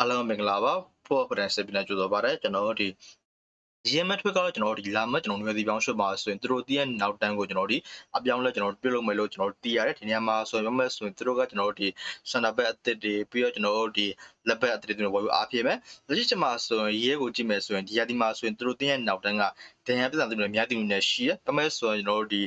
အားလုံးမင်္ဂလာပါဖို့ပဒန်စပီနာကြိုဆိုပါရစေကျွန်တော်တို့ဒီရင်းမထွေးကတော့ကျွန်တော်တို့ဒီလာမကျွန်တော်တို့ဒီပေါင်းရှုပ်ပါဆိုရင်သူတို့တည်းရဲ့နောက်တန်းကိုကျွန်တော်တို့ဒီအပြောင်းလဲကျွန်တော်တို့ပြုတ်လို့မယ်လို့ကျွန်တော်တို့တည်ရတယ်ဒီနေရာမှာဆိုရင်မမဲ့ဆိုရင်သူတို့ကကျွန်တော်တို့ဒီစန္ဒဘက်အသစ်တွေပြီးတော့ကျွန်တော်တို့ဒီလက်ဘက်အသစ်တွေဝယ်ပြီးအားပြမယ်လက်ရှိချိန်မှာဆိုရင်ရဲကိုကြည့်မယ်ဆိုရင်ဒီရာဒီမှာဆိုရင်သူတို့တည်းရဲ့နောက်တန်းကဒန်ရပြည်သူတွေအများကြီးနေရှိရပမဲ့ဆိုရင်ကျွန်တော်တို့ဒီ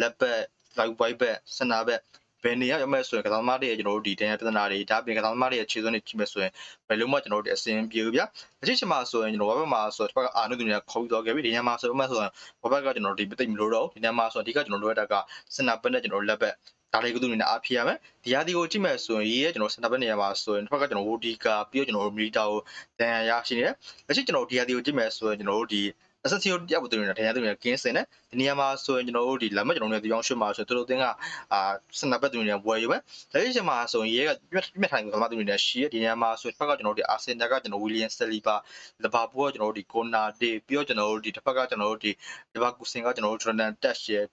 လက်ဘက် live white bet စန္ဒဘက် ဘယ်နေရာရောက်မဲ့ဆိုရင်ကစားသမားတွေရဲ့ကျွန်တော်တို့ဒီတန်ရပြဿနာတွေဒါပြင်ကစားသမားတွေရဲ့ခြေစွမ်းတွေကြည့်မဲ့ဆိုရင်ဘယ်လိုမှကျွန်တော်တို့ဒီအစင်ပြေဘူးဗျအချစ်ချင်မှာဆိုရင်ကျွန်တော်ဝဘက်မှာဆိုတော့အာနုသူတွေကခေါ်ပြီးတော့ခဲ့ပြီဒီညမှာဆိုမှဆိုရင်ဝဘက်ကကျွန်တော်တို့ဒီပိတ်မလို့တော့ဒီညမှာဆိုအဓိကကျွန်တော်တို့ရတက်ကစနပ်ပက်နဲ့ကျွန်တော်လက်ဘက်ဒါလေးကသူနေနဲ့အားဖြည့်ရမယ်ဒီဟာဒီကိုကြည့်မဲ့ဆိုရင်ရေးရဲ့ကျွန်တော်စနပ်ပက်နေရာမှာဆိုရင်တစ်ဖက်ကကျွန်တော်ဝူဒီကာပြီးတော့ကျွန်တော်တို့မီတာကိုတန်ရရရှိနေတယ်လက်ရှိကျွန်တော်ဒီဟာဒီကိုကြည့်မဲ့ဆိုရင်ကျွန်တော်တို့ဒီ SSO တယောက်ပုံတင်နေတာတရားသူတွေကကင်းစင်တယ်ဒီနေရာမှာဆိုရင်ကျွန်တော်တို့ဒီလက်မကျွန်တော်တို့ဒီအောင်ရှုမှာဆိုသူတို့တင်းကအာစနပ်ဘက်သူတွေဝယ်ယူပဲလက်ရှိချိန်မှာဆိုရင်ရဲကပြတ်ပြတ်ထိုင်ကမသူတွေနဲ့ရှိရဒီနေရာမှာဆိုဘက်ကကျွန်တော်တို့ဒီအာဆင်တာကကျွန်တော်ဝီလီယံစလီပါလဘာပူကကျွန်တော်တို့ဒီကိုနာဒေပြီးတော့ကျွန်တော်တို့ဒီတစ်ဖက်ကကျွန်တော်တို့ဒီလဘာကူစင်ကကျွန်တော်တို့ဂျော်ဒန်တက်ရှယ်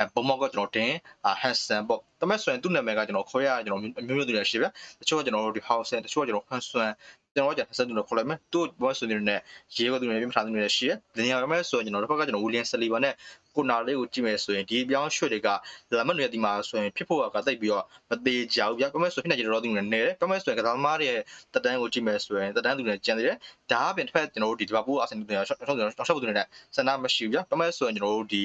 အဲပုံမောက်ကကျွန်တော်တင်ဟန်ဆန်ပေါ့တမက်ဆိုရင်သူ့နာမည်ကကျွန်တော်ခေါ်ရကျွန်တော်မျိုးမျိုးတွေရှိဗျတချို့ကကျွန်တော်တို့ဒီဟောက်ဆန်တချို့ကကျွန်တော်ဟန်ဆွန် ကျွန်တော်ကဆက်တူလို့ခေါ်လိုက်မယ်သူ့ဘောဆိုနေနဲ့ရေးကသူနေပြမထားသူနေရှိတယ်ဒီနေရာမှာဆိုရင်ကျွန်တော်တို့ဘက်ကကျွန်တော်ဝီလီယံဆလီဗာနဲ့ကိုနာလေးကိုကြည့်မယ်ဆိုရင်ဒီအပြောင်းရွှေ့တွေကလာမနွေဒီမှာဆိုရင်ဖြစ်ဖို့ကတိတ်ပြီးတော့မသေးကြဘူးဗျာပြမယ်ဆိုရင်ဖြစ်နေကြတော့သူနေနေတယ်ပြမယ်ဆိုရင်ကစားသမားတွေရဲ့တက်တန်းကိုကြည့်မယ်ဆိုရင်တက်တန်းသူနေကျန်သေးတယ်ဒါအပြင်တစ်ဖက်ကျွန်တော်တို့ဒီဒီဘာပူအဆင်တူနေတော့ဆောက်ဆောက်သူနေတဲ့စန္ဒမရှိဘူးဗျာပြမယ်ဆိုရင်ကျွန်တော်တို့ဒီ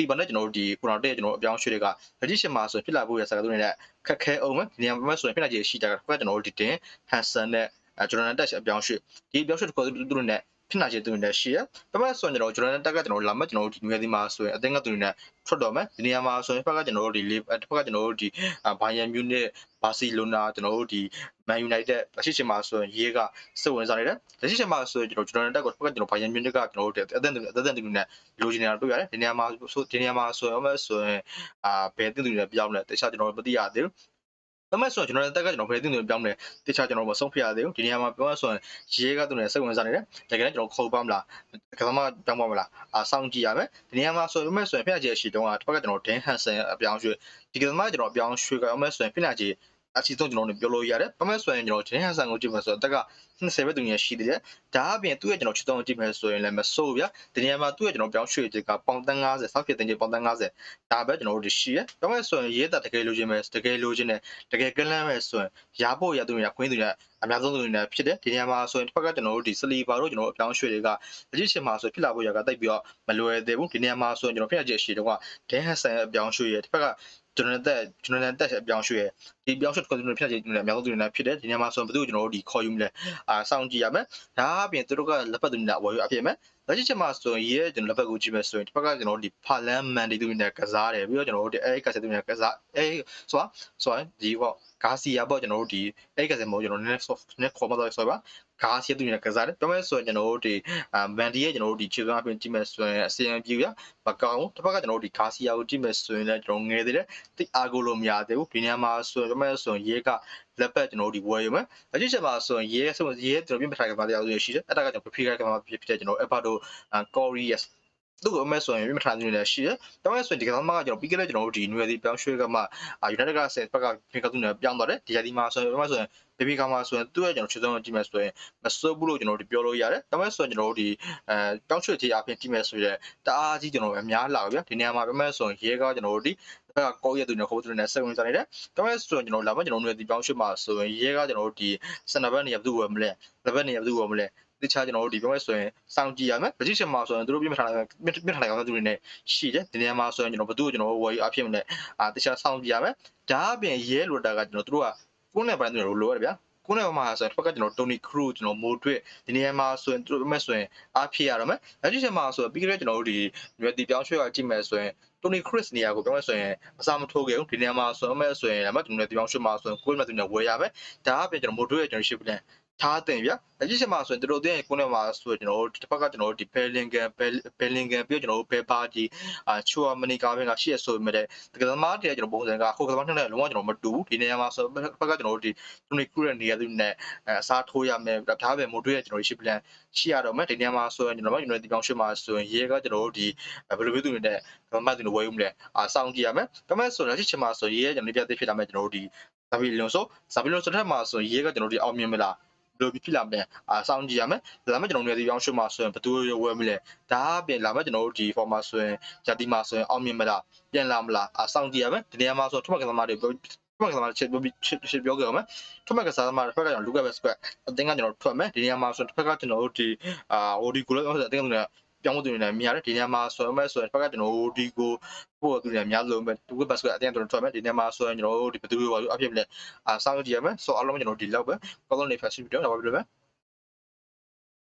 ဒီဘာနဲ့ကျွန်တော်တို့ဒီကိုနာတဲ့ကျွန်တော်အပြောင်းရွှေ့တွေကလက်ရှိရှင်မှာဆိုရင်ဖြစ်လာဖို့ရစကားသူနေတဲ့ခက်ခဲအောင်မယ်ဒီနေရာမှာဆိုရင်ဖြစ်လာကြရှိတာကကျွန်တော်တို့ဒီတင်ဟန်ဆန်နဲ့အဲ ဂျော်ဒန်တက်အပြောင်းရွှေ့ဒီအပြောင်းရွှေ့တစ်ခုသူတို့နဲ့ဖြစ်လာချေသူတွေနဲ့ရှိရပမဆိုရင်ကျွန်တော်ဂျော်ဒန်တက်ကကျွန်တော်လာမဲ့ကျွန်တော်တို့ဒီငွေဒီမှာဆိုရင်အသင်းကသူတွေနဲ့ထွက်တော့မယ်ဒီနေရာမှာဆိုရင်ဖက်ကကျွန်တော်တို့ဒီလေးတစ်ဖက်ကကျွန်တော်တို့ဒီဘိုင်ယန်မြူနစ်ဘာစီလိုနာကျွန်တော်တို့ဒီမန်ယူနိုက်တက်အရှိချင်မှာဆိုရင်ရေးကစိတ်ဝင်စားနေတယ်လက်ရှိချင်မှာဆိုရင်ကျွန်တော်ဂျော်ဒန်တက်ကိုဖက်ကကျွန်တော်ဘိုင်ယန်မြူနစ်ကကျွန်တော်တို့အသင်းအသင်းတွေနဲ့လိုချင်နေတာတွေ့ရတယ်ဒီနေရာမှာဆိုဒီနေရာမှာဆိုရင်အဆိုရင်အာဘယ်အသင်းတွေနဲ့ပြောင်းလဲတခြားကျွန်တော်တို့မသိရသေးဘူး ဒါမဲ့ဆိုကျွန်တော်တက်ကကျွန်တော်ဖယ်တင်တွေပြောင်းတယ်တခြားကျွန်တော်မဆုံးဖြတ်ရသေးဘူးဒီနေရာမှာပြောရဆိုရင်ရေးကသူတွေစိတ်ဝင်စားနေတယ်တကယ်လည်းကျွန်တော်ခုံပါမလားကစားမပြောင်းပါမလားအာစောင့်ကြည့်ရမယ်ဒီနေရာမှာဆိုမဲ့ဆိုရင်ဖျက်ချေရှိတုန်းကတစ်ဖက်ကကျွန်တော်ဒင်းဟန်ဆန်အပြောင်းရွှေ့ဒီကစားမကျွန်တော်အပြောင်းရွှေ့ကအမဲ့ဆိုရင်ဖျက်ချေ အချီဆုံးကျွန်တော်တို့ပြောလို့ရတယ်။ပမဲဆိုရင်ကျွန်တော်ဒင်းဟန်ဆန်ကိုကြည့်မယ်ဆိုတော့တက်က20ပဲသူငယ်ရှိသေးတယ်။ဒါအပြင်သူ့ရဲ့ကျွန်တော်ချစ်ဆုံးကြည့်မယ်ဆိုရင်လည်းမဆိုးဗျာ။ဒီနေရာမှာသူ့ရဲ့ကျွန်တော်ပြောင်းရွှေ့ချက်ကပေါင်တန်း50ဆောက်ဖြစ်တင်ချေပေါင်တန်း50ဒါပဲကျွန်တော်တို့ရှိရ။ပမဲဆိုရင်ရေးတာတကယ်လိုချင်မယ်တကယ်လိုချင်တယ်တကယ်ကလန်းမယ်ဆိုရင်ရာဖို့ရသူရခွင်းသူရအများဆုံးသူတွေဖြစ်တယ်ဒီနေရာမှာဆိုရင်တစ်ဖက်ကကျွန်တော်တို့ဒီစလီပါတို့ကျွန်တော်အပြောင်းရွှေ့တွေကလက်ရှိချိန်မှာဆိုဖြစ်လာဖို့ရကတိတ်ပြီးတော့မလွယ်သေးဘူးဒီနေရာမှာဆိုရင်ကျွန်တော်ဖြစ်ရချက်ရှိတော့ကဒင်းဟန်ဆန်အပြောင်းရွှေ့ရတစ်ဖက်က ကျွန်တော်တက်ကျွန်တော်တက်အပြောင်းရွှေ့ရဒီပြောင်းရွှေ့ကကျွန်တော်ဖြစ်ချက်အများဆုံးသူတွေဖြစ်တယ်ဒီနေရာမှာဆိုရင်ဘယ်သူကျွန်တော်တို့ဒီခေါ်ယူမလဲအာစောင့်ကြည့်ရမယ်ဒါအပြင်သူတို့ကလက်ပတ်သူတွေဝယ်ယူအဖြစ်မယ်လက်ရှိချက်မှာဆိုရင်ရေးကျွန်တော်လက်ပတ်ကိုကြည့်မယ်ဆိုရင်တစ်ဖက်ကကျွန်တော်တို့ဒီဖာလန်မန်ဒီသူတွေနဲ့ကစားတယ်ပြီးတော့ကျွန်တော်တို့ဒီအဲကဆက်သူတွေနဲ့ကစားအဲဆိုတာဆိုရင်ဒီပေါ့ဂါစီယာပေါ့ကျွန်တော်တို့ဒီအဲကဆက်မို့ကျွန်တော်နည်းနည်း soft နည်းခေါ်မှတော့ဆိုပါ ဂါစီယာသူတွေနဲ့ကစားတယ်ပြောမယ်ဆိုရင်ကျွန်တော်တို့ဒီမန်ဒီရဲ့ကျွန်တော်တို့ဒီခြေစွမ်းအပြင်ကြည့်မယ်ဆိုရင်အစီအံပြူရမကောင်းတစ်ဖက်ကကျွန်တော်တို့ဒီဂါစီယာကိုကြည့်မယ်ဆိုရင်လည်းကျွန်တော်ငယ်သေးတယ်တိအာကိုလို့မရသေးဘူးဒီနေရာမှာဆိုရင်ပြောမယ်ဆိုရင်ရေးကလက်ပတ်ကျွန်တော်တို့ဒီဝယ်ရမယ်အကြည့်ချက်မှာဆိုရင်ရေးဆိုရေးကျွန်တော်ပြင်ပထိုင်ကမှာတရားလို့ရှိတယ်အဲ့ဒါကကျွန်တော် prepared ကမှာဖြစ်တဲ့ကျွန်တော် Epato Corias သူ့ကိုအမဲဆိုရင်ပြမထားနေလည်းရှိတယ်။ဒါပေမဲ့ဆိုရင်ဒီကစားမကကျွန်တော်ပြီးခဲ့တဲ့ကျွန်တော်တို့ဒီ New Year ပြောင်းရွှေ့ကမှ United ကဆက်ဘက်ကဖေကသူနဲ့ပြောင်းသွားတယ်။ဒီရာဒီမှာဆိုရင်ပြမဆိုရင် baby ကမှဆိုရင်သူ့ရဲ့ကျွန်တော်ချစ်ဆုံးကြည့်မယ်ဆိုရင်မစိုးဘူးလို့ကျွန်တော်တို့ပြောလို့ရတယ်။ဒါပေမဲ့ဆိုရင်ကျွန်တော်တို့ဒီအဲပြောင်းရွှေ့ခြေအပြင်ကြည့်မယ်ဆိုရင်တအားကြီးကျွန်တော်အများလာဗျာ။ဒီနေရာမှာပြမဆိုရင်ရဲကကျွန်တော်တို့ဒီဘက်ကကောရက်သူနဲ့ခေါ်သူနဲ့ဆက်ဝင်စားနေတယ်။ဒါပေမဲ့ဆိုရင်ကျွန်တော်လာမကျွန်တော်တို့ဒီပြောင်းရွှေ့မှာဆိုရင်ရဲကကျွန်တော်တို့ဒီစနဘက်နေရာဘယ်သူ့ဝယ်မလဲ။လက်ဘက်နေရာဘယ်သူ့ဝယ်မလဲ။ တခြားကျွန်တော်တို့ဒီပြောမယ်ဆိုရင်စောင့်ကြည့်ရမယ် position မှာဆိုရင်တို့ပြမထားတဲ့ပြမထားတဲ့ကောင်သူတွေနဲ့ရှိတယ်ဒီနေရာမှာဆိုရင်ကျွန်တော်ဘသူ့ကိုကျွန်တော်ဝယ်ယူအဖြစ်မနဲ့အာတခြားစောင့်ကြည့်ရမယ်ဒါအပြင်ရဲလိုတာကကျွန်တော်တို့ကကိုယ်နဲ့ပိုင်းတွေလိုရတယ်ဗျာကိုယ်နဲ့မှာဆိုရင်တစ်ဖက်ကကျွန်တော်တိုနီခရူကျွန်တော်မိုဒရစ်ဒီနေရာမှာဆိုရင်တို့ပြမယ်ဆိုရင်အားဖြစ်ရတော့မယ်လက်ရှိချိန်မှာဆိုရင်ပြီးခဲ့တဲ့ကျွန်တော်တို့ဒီရွယ်တီပြောင်းရွှေ့ကကြည့်မယ်ဆိုရင်တိုနီခရစ်နေရာကိုပြောမယ်ဆိုရင်အစားမထိုးခဲ့ဘူးဒီနေရာမှာဆိုရင်မဲ့ဆိုရင်အမကျွန်တော်ဒီပြောင်းရွှေ့မှာဆိုရင်ကိုယ်နဲ့သူနဲ့ဝယ်ရမယ်ဒါအပြင်ကျွန်တော်မိုဒရစ်ကျွန်တော်ရှိပလန် ထားတင်ဗျလက်ရှိချိန်မှာဆိုရင်တို့တဲ့ကိုယ်နဲ့မှာဆိုရင်ကျွန်တော်တို့တစ်ဖက်ကကျွန်တော်တို့ဒီဘယ်လင်ဂန်ဘယ်လင်ဂန်ပြီးတော့ကျွန်တော်တို့ဘယ်ပါဂျီအာချူအာမနီကာဘင်ကရှိရဆိုပေမဲ့တကယ်သမားတည်းကျွန်တော်ပုံစံကခုကသမားနှစ်နဲ့လုံးဝကျွန်တော်မတူဘူးဒီနေရာမှာဆိုဘက်ကကျွန်တော်တို့ဒီတူနီခရူရဲ့နေရာသူနဲ့အစားထိုးရမယ်ဒါပဲမို့တွေ့ရကျွန်တော်ရှိပလန်ရှိရတော့မယ်ဒီနေရာမှာဆိုရင်ကျွန်တော်တို့ University ပေါင်းရှိမှာဆိုရင်ရဲကကျွန်တော်တို့ဒီဘယ်လိုမျိုးသူတွေနဲ့ဘာမှသူတွေဝယ်ဦးမလဲအာစောင့်ကြည့်ရမယ်ဒါမဲ့ဆိုရင်လက်ရှိချိန်မှာဆိုရဲကျွန်တော်ပြသေးဖြစ်လာမယ်ကျွန်တော်တို့ဒီဇာဘီလွန်ဆိုဇာဘီလွန်ဆိုတဲ့မှာဆိုရင်ရဲကကျွန်တော်တို့အောင်မြင်မလားဘ လိုပြီးဖြစ်လာမလဲအာစောင့်ကြည့်ရမယ်လာမယ့်ကျွန်တော်တို့ဒီပြောင်းရှုမှာဆိုရင်ဘယ်သူဝယ်မလဲဒါအပြင်လာမယ့်ကျွန်တော်တို့ဒီ form မှာဆိုရင်ဂျာတီမှာဆိုရင်အောင်မြင်မလားပြန်လာမလားအာစောင့်ကြည့်ရမယ်ဒီနေရာမှာဆိုထွက်မှတ်ကစားသမားတွေပြောထွက်မှတ်ကစားသမားချက်ပြောပြီးချက်ပြောကြအောင်မယ်ထွက်မှတ်ကစားသမားတစ်ဖက်ကကျွန်တော်လူကပဲ square အတင်းကကျွန်တော်ထွက်မယ်ဒီနေရာမှာဆိုရင်တစ်ဖက်ကကျွန်တော်တို့ဒီအာ OD ကိုလည်းအတင်းက ပြောင်းဖို့တူနေတယ်မြင်ရတယ်ဒီနေရာမှာဆိုရင်မဲ့ဆိုရင်တစ်ဖက်ကကျွန်တော်တို့ဒီကိုပို့တူနေအများဆုံးပဲဒီကဘတ်စကွအတင်းကျွန်တော်ထွက်မယ်ဒီနေရာမှာဆိုရင်ကျွန်တော်တို့ဒီဘယ်သူတွေပါလို့အဖြစ်မလဲအာစောင့်ကြည့်ရမယ်ဆိုအားလုံးကျွန်တော်ဒီလောက်ပဲကောင်းကောင်းနေ facility တော့ဘာဖြစ်လဲ